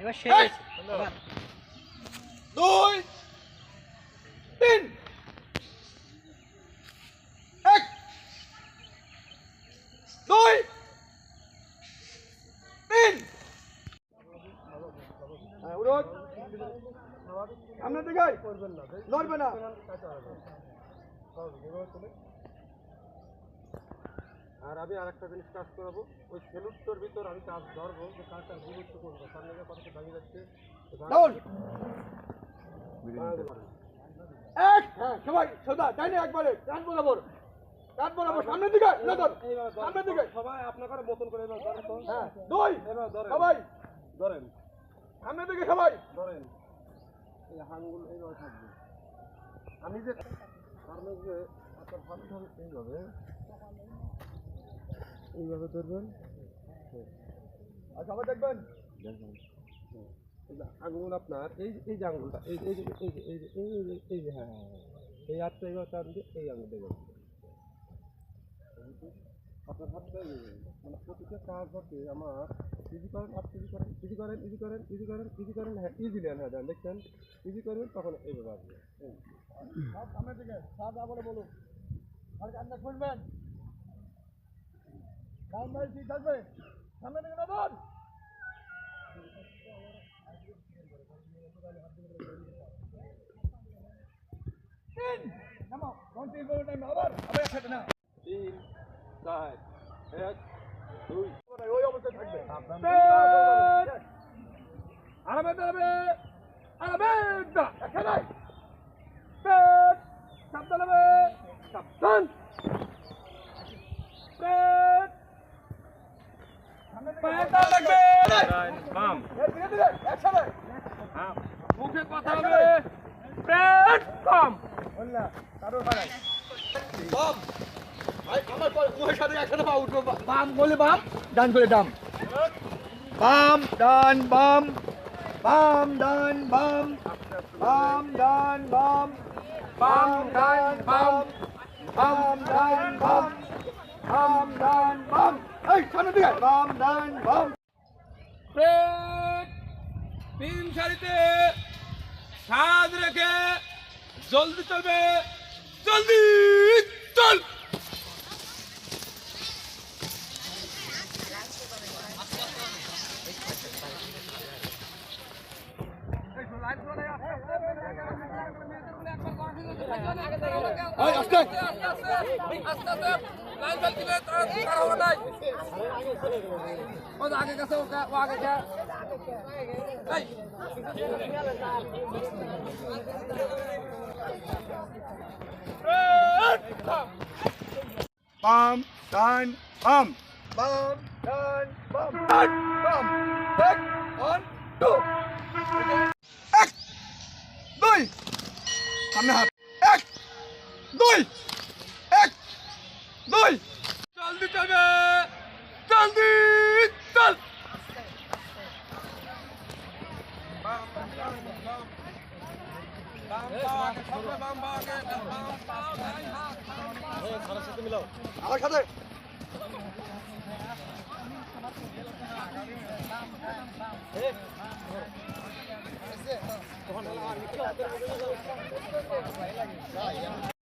এবার শেষ দুই তিন। এক। দুই তিন। হ্যাঁ, উঠুন। সামনের দিকে নড়বে না। আর আমি আর একটা জিনিস কাজ করাবো। ওই সেলুটটোর ভিতর আমি কাজ ধরবো যে কাজটা গুরুত্ব করব। সামনে গিয়ে কতটা দাঁড়িয়ে যাচ্ছে ডাউন এক হ্যাঁ সবাই সোজা ডাইনে একবারে কান বরাবর কান বরাবর সামনের দিকে নজর সামনের দিকে। সবাই আপনার মতন করে এবার ধরেন তো। হ্যাঁ দুই এবার ধরেন। সবাই। ধরেন। সামনের দিকে সবাই। ধরেন। এই হাঙ্গুল এইভাবে থাকবে। আমি যে সামনে যে আপনার হাত এইভাবে এইভাবে ধরবেন? আর সবাই দেখবেন। আঙুল আপনার এই এই যে আঙুলটা এই এই যে এই যে এই এই যে এই যে হ্যাঁ হ্যাঁ হ্যাঁ। এই হাতটা এইভাবে টান দিয়ে এই আঙুলটা এইভাবে আপনার হাতটা মানে প্রতিটা কাজ হচ্ছে আমার ইজি করেন আপ ইজি করেন ইজি করেন ইজি করেন ইজি করেন ইজি করেন হ্যাঁ ইজিলি হ্যাঁ দেন দেখছেন? ইজি করবেন তখন এইভাবে আসবে। সামনের দিকে আবার বলুন। আর কান্না শুনবেন। তিন চার এক দুই। ওই অবস্থায় থাকবে। আরামে দাঁড়াবে। আরামে পেট সাবধান হবে। সাবধান। মুখে কথা হবে কম বাম বলে বাম ডান করে ডাম বাম ডান বাম বাম ডান বাম বাম ডান বাম বাম ডান বাম বাম ডান বাম বাম ডান বাম তিন সারিতে সাজ রেখে জলদি চলবে জলদি চল এই আস্তে Bum, done, bum. Bum, done, bum. Done, bum. Back, one, two. এক দুই সামনে হাত এক দুই এক দুই জলদি চলবে জলদি চল আমার সাথে